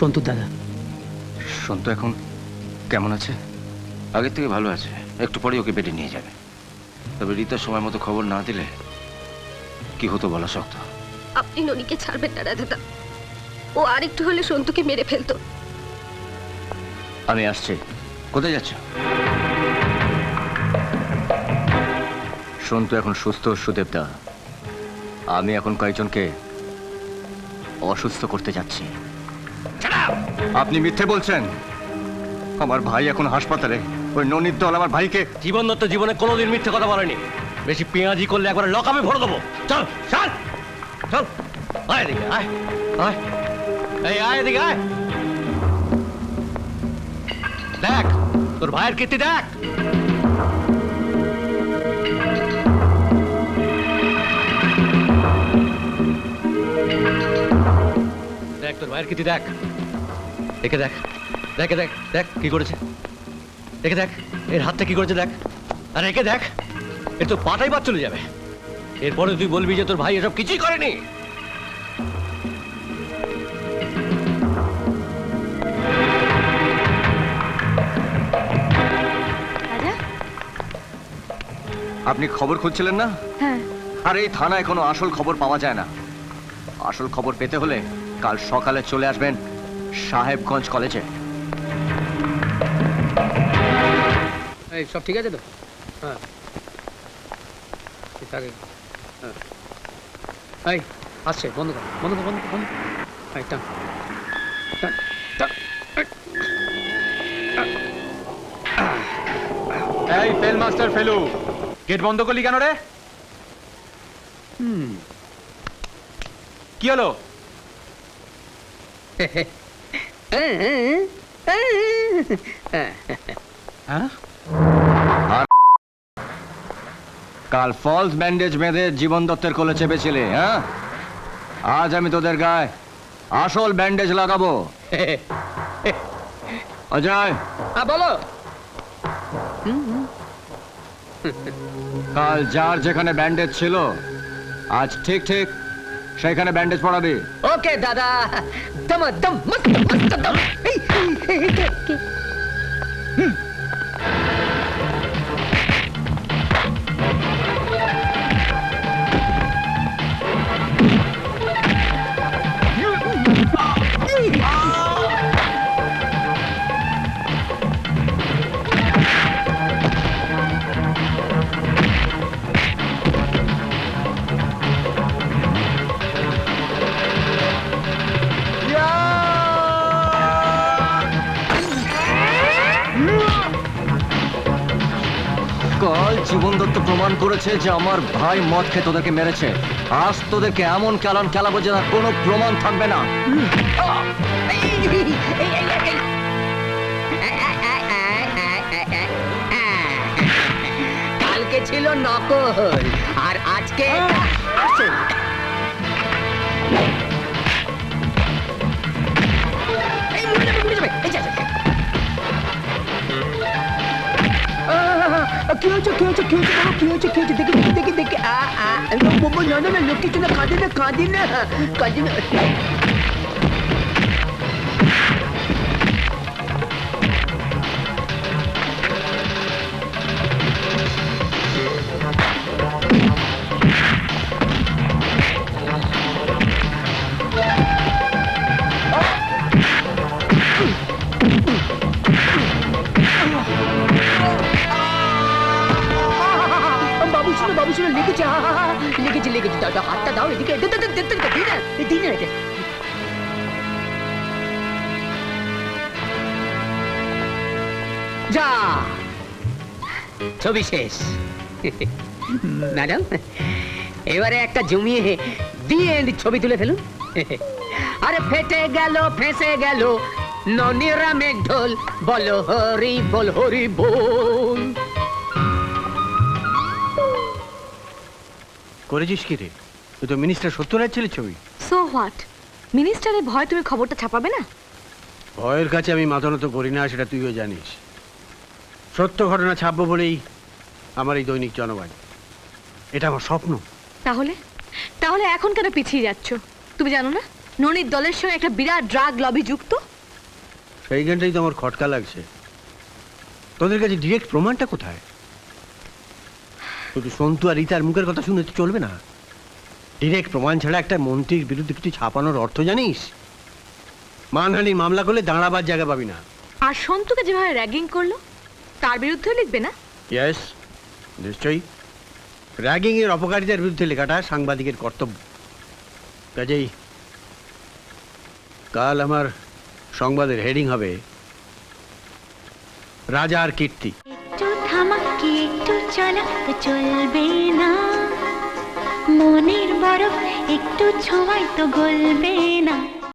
সন্তুর দাদা। সন্তু এখন কেমন আছে? আগের থেকে ভালো আছে। একটু পরেই ওকে বেডে নিয়ে যাবে। তবে রীতা সময় মতো খবর না দিলে কি হতো বলা শক্ত? আপনি ননিকে ছাড়বেন না দাদা ও আর একটু হলে সন্তুকে মেরে ফেলতো। আমি আসছি। কোথায় যাচ্ছ? সন্তু এখন সুস্থ সুদেবদা। আমি এখন কয়েকজনকে অসুস্থ করতে যাচ্ছি। আপনি মিথ্যে বলছেন। আমার ভাই এখন হাসপাতালে। ওই ননির দল আমার ভাইকে জীবন দত্ত জীবনে কোনোদিন মিথ্যে কথা বলেনি। বেশি পেঁয়াজি করলে একবার লকামে ভরে দেবো। চল চল চল। আয় আয় আয়। আয় আয়। দেখ, তোর ভাইয়ের কীর্তি দেখ। দেখ, তোর ভাইয়ের কীর্তি দেখ। দেখে দেখ দেখে দেখ দেখ কি করেছে। দেখে দেখ এর হাতটা কি করেছে দেখ। আর একে দেখ এর তো পাটাই বাদ চলে যাবে। এরপরে তুই বলবি যে তোর ভাই এসব কিছুই করেনি। আপনি খবর খুঁজছিলেন না? হ্যাঁ। আর এই থানায় কোনো আসল খবর পাওয়া যায় না। আসল খবর পেতে হলে কাল সকালে চলে আসবেন সাহেবগঞ্জ কলেজে। এই সব ঠিক আছে তো? হ্যাঁ। ঠিক হ্যাঁ। এই আসছে বন্ধ কর বন্ধ কর বন্ধ বন্ধ এই টান। টান টান। এই। ফেল মাস্টার ফেলু গেট বন্ধ করলি কেন রে? কি হলো? হ্যাঁ? কাল ফলস ব্যান্ডেজ বেঁধে জীবন দত্তের কোলে চেপেছিলে হ্যাঁ? আজ আমি তোদের গায়ে আসল ব্যান্ডেজ লাগাবো। অজয়। বলো। কাল যার যেখানে ব্যান্ডেজ ছিল আজ ঠিক ঠিক সেখানে ব্যান্ডেজ পড়াবি ওকে দাদা দম দম মস্ত মস্ত দম এই, এই, এই, এই, কে, কে? কাল জীবন দত্ত প্রমাণ করেছে যে আমার ভাই মদ খেয়ে তোদেরকে মেরেছে আজ তোদেরকে এমন কেলান খেলাবো যে তার কোনো প্রমাণ থাকবে না কালকে ছিল নকল আর আজকে এই, যাবে। এই যা, যা, যা। আহ, কি হয়েছে কি হয়েছে কি হয়েছে বাবা, কি হয়েছে কি হয়েছে দেখি দেখি দেখি দেখি আ আ বাবা, না না না লোক কিছু না কাঁদে না কাঁদে না কাঁদে না বাবু শুনো বাবু শুনো লেগেছে হা, হা, হাতটা দাও এদিকে যা ছবি শেষ ম্যাডাম এবারে একটা জমিয়ে দিয়ে ছবি তুলে ফেলুন আরে ফেটে গেল ফেসে গেল ননিরা মেঘ ঢোল বলো হরি বল হরি বল করেছিস কি রে? তুই তো মিনিস্টার সত্যরাজ ছেলে ছবি। সো হোয়াট মিনিস্টারের ভয় তুমি খবরটা ছাপাবে না? ভয়ের কাছে আমি মাথা নত করি না সেটা তুইও জানিস। সত্য ঘটনা ছাপবো বলেই আমার এই দৈনিক জনবাণী এটা আমার স্বপ্ন। তাহলে? তাহলে এখন কেন পিছিয়ে যাচ্ছ? তুমি জানো না? ননির দলের সঙ্গে একটা বিরাট ড্রাগ লবি যুক্ত? সেইখানটাই তো আমার খটকা লাগছে। তোদের কাছে ডিরেক্ট প্রমাণটা কোথায়? শুধু সন্তু আর রীতার মুখের কথা শুনে তো চলবে না। ডিরেক্ট প্রমাণ ছাড়া একটা মন্ত্রীর বিরুদ্ধে কিছু ছাপানোর অর্থ জানিস? মানহানির মামলা করলে দাঁড়াবার জায়গা পাবি না। আর সন্তুকে যেভাবে র্যাগিং করল তার বিরুদ্ধেও লিখবে না? ইয়েস নিশ্চয়ই। র্যাগিং এর অপকারিতার বিরুদ্ধে লেখাটা সাংবাদিকের কর্তব্য। কাজেই কাল আমার সংবাদের হেডিং হবে রাজার কীর্তি। একটু একটু চলা চলবে না। মনের বরফ একটু ছোঁয়ায় তো গলবে না।